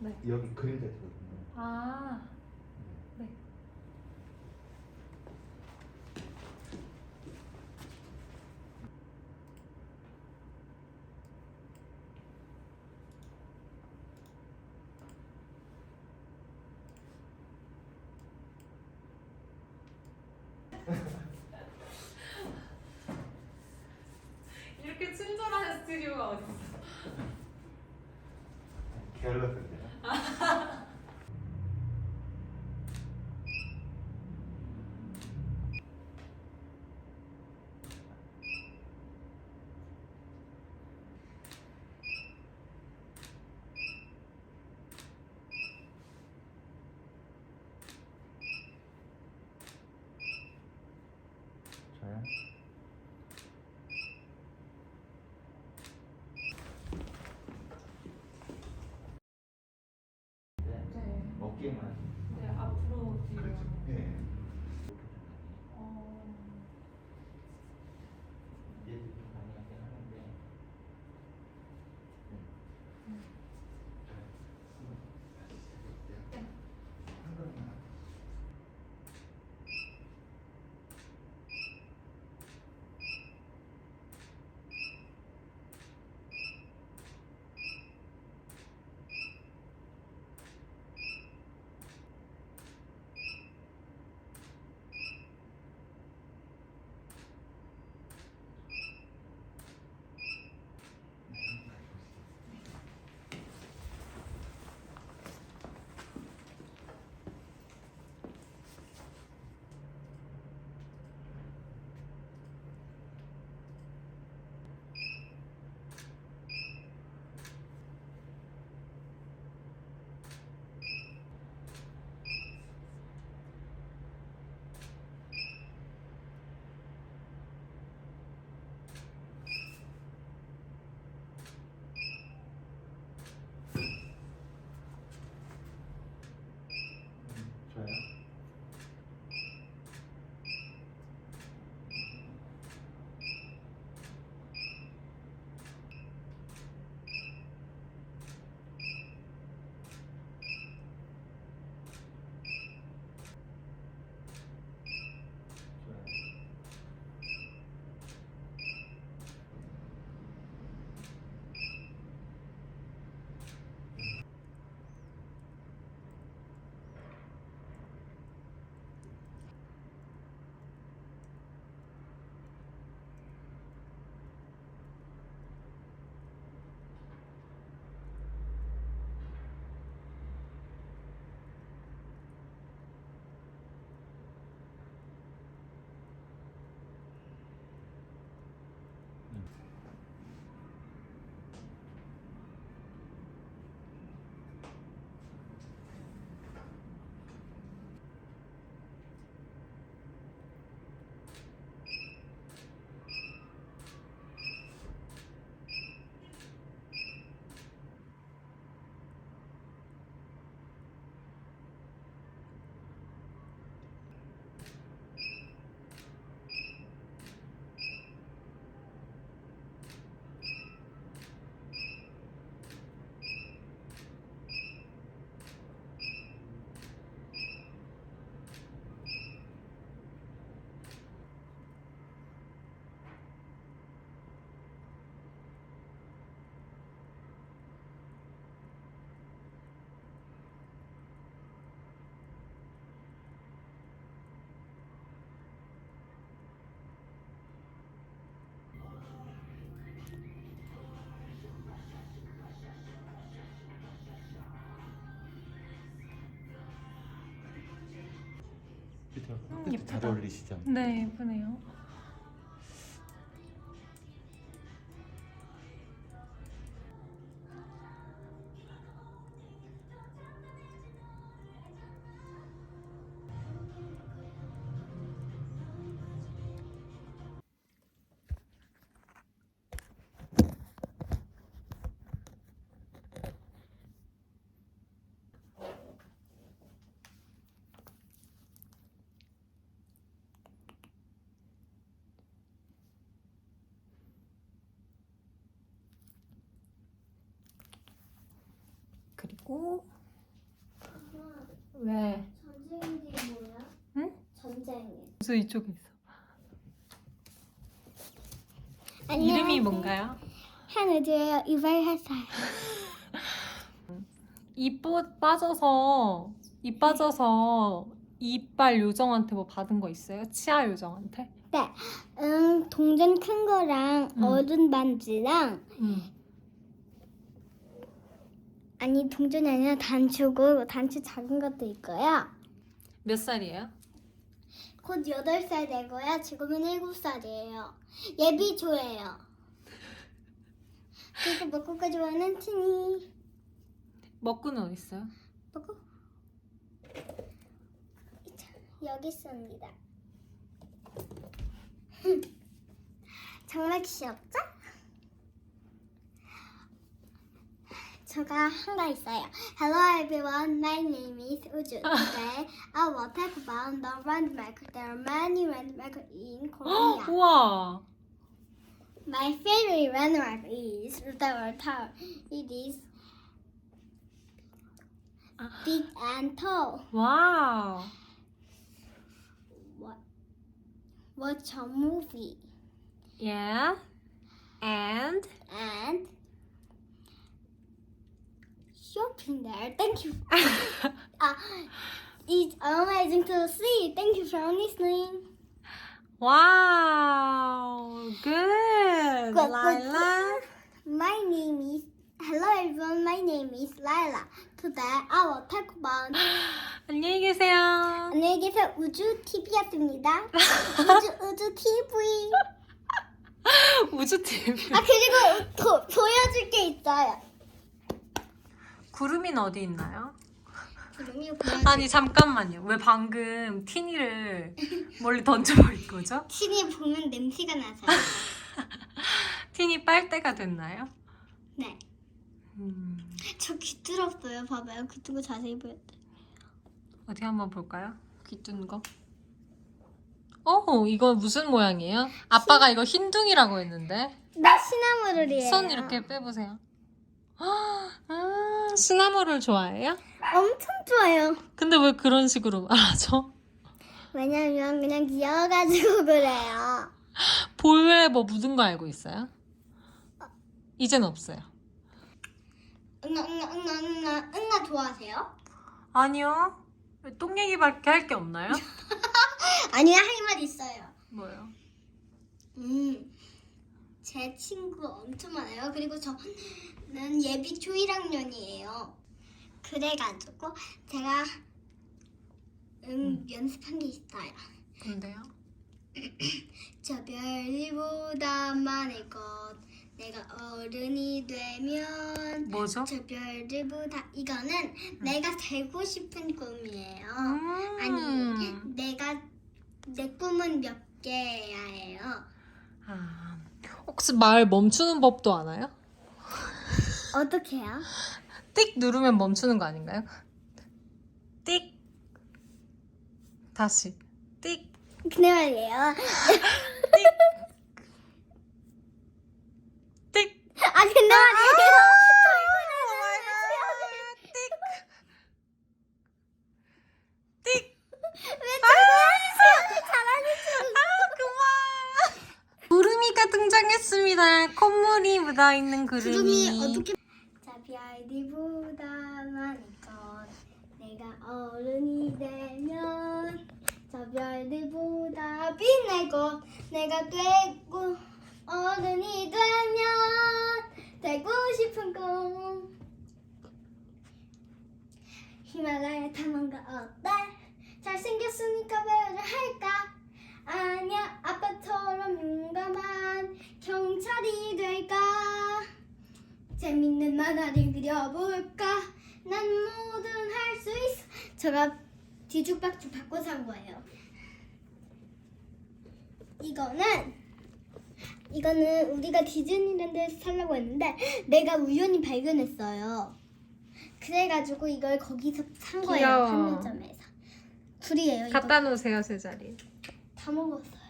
네. 여기 그림자 있거든요. 아, 네. 이렇게 친절한 스튜디오가 어디 있어? 게을렀던데요. 저요? 네. 어깨만. 네, 앞으로 뒤로. 그렇죠. 예. 잘 어울리시죠? 네, 예쁘네요. 그리고 왜? 전쟁이 뭐야? 응? 전쟁이. 그래서 이쪽에 있어. 이름이 뭔가요? 한우주예요. 이발했어요. 이뽀 빠져서 이 빠져서 이빨 요정한테 뭐 받은 거 있어요? 치아 요정한테? 네. 응, 동전 큰 거랑 응. 어른 반지랑 응. 아니 동전이 아니라 단추고 단추 작은 것도 있고요. 몇 살이에요? 곧 8살 되고요. 지금은 7살이에요. 예비조예요. 그리고 먹고가 좋아하는 티니. 먹구는 어디 있어요? 먹고. 여기 있습니다. 정말 귀엽죠? 제가 한 거 있어요. Hello everyone, my name is Uju. Today I will talk about the landmark. There are many landmarks in Korea. 우와. My favorite landmark is the Tower Tower. It is big and tall. 와우. What? Watch a movie Yeah. And and shopping there. Thank you. uh, it's amazing to see. Thank you for listening. 와우. Good. Good, good, 라일라. My name is Hello everyone. My name is Lila. Today I will talk about 안녕히 계세요. 안녕히 계세요. 우주 TV였습니다. 우주 우주 TV. 우주 TV. 아 그리고 도, 보여줄 게 있어요. 구름이는 어디 있나요? 그럼요 보여줄. 아니 잠깐만요. 왜 방금 티니를 멀리 던져버린 거죠? 신이 보면 냄새가 나서. 티니 빨대가 됐나요? 네. 음, 저 귀뚫었어요. 봐봐요. 귀뚫고 자세히 보였대. 어디 한번 볼까요? 귀뜬 거. 어, 이거 무슨 모양이에요? 아빠가 이거 흰둥이라고 했는데. 나 시나무를이에요. 손 이렇게 빼보세요. 아, 시나모를 좋아해요? 엄청 좋아요. 근데 왜 그런 식으로 말하죠? 왜냐면 그냥 귀여워가지고 그래요. 볼에 뭐 묻은 거 알고 있어요? 이젠 없어요. 응아 응아 응아 응아 응아 좋아하세요? 아니요. 왜똥 얘기밖에 할 게 없나요? 아니요 할 말 있어요. 뭐요? 음, 제 친구 엄청 많아요. 그리고 저는 예비 초 1학년이에요. 그래가지고 제가 음, 연습한 게 있어요. 근데요? 저 별보다 많을 것 내가 어른이 되면 뭐죠? 저 별들보다 이거는 내가 되고 싶은 꿈이에요. 음. 아니 내가 내 꿈은 몇 개야 해요. 아, 혹시 말 멈추는 법도 아나요? 어떻게 해요? 띡 누르면 멈추는 거 아닌가요? 띡 다시 띡 근데 말이에요. 띡 아 근데 말이에요. 띡 왜 저거 잘하는 아 그만 구름이가 등장했습니다 콧물이 묻어있는 구름이 어떻게? 자 별들보다 많을 것 내가 어른이 되면 저 별들보다 빛날 것 내가 되고 어른이 되면 되고 싶은 꿈 히말라야 탐험가 어때? 잘생겼으니까 배우를 할까? 아니야 아빠처럼 용감한 경찰이 될까? 재밌는 만화를 그려볼까? 난 뭐든 할 수 있어. 제가 뒤죽박죽 바꿔서 한 거예요. 이거는 이거는 우리가 디즈니랜드에서 살려고 했는데 내가 우연히 발견했어요. 그래가지고 이걸 거기서 산 거예요 귀여워. 판매점에서. 둘이에요. 이거 갖다 놓으세요 제자리 다 먹었어요.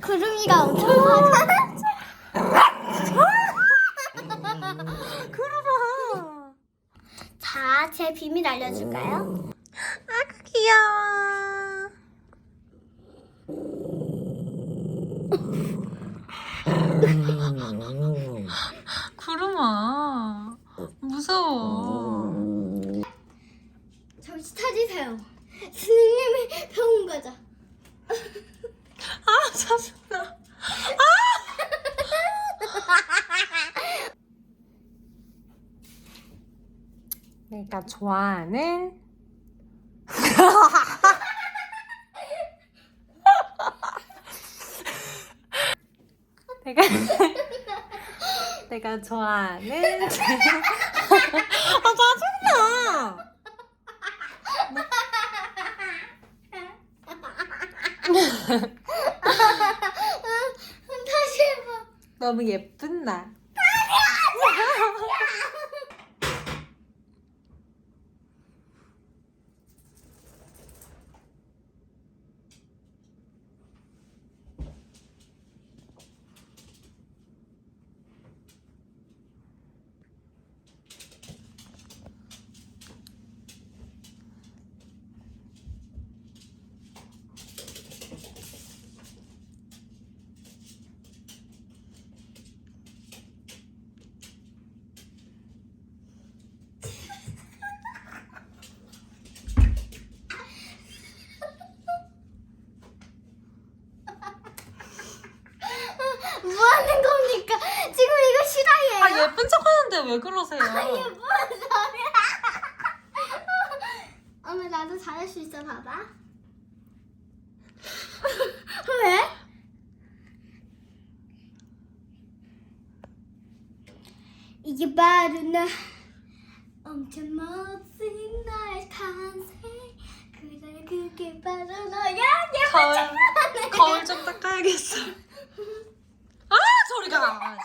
구름이가 엄청 많아. 구름아. 자, 제 비밀 알려줄까요? 아그 귀여워. 구름아 무서워. 정신 차리세요. 스님이 병원 가자. 아 짜증나. 내가 좋아하는 내가 내가 좋아하는 아 짜증나. 다시 해봐. 너무 예쁜 나. 뭐 하는 겁니까? 지금 이거 실화예요? 아 척하는데 왜 그러세요? 이게 무슨 소리야? 엄마 나도 잘할 수 있어 봐봐. 왜? 이게 바로 나 엄청 멋진 나의 탄생 그래 그게 바로 너야 거울 거울 좀 닦아야겠어. 아 소리가.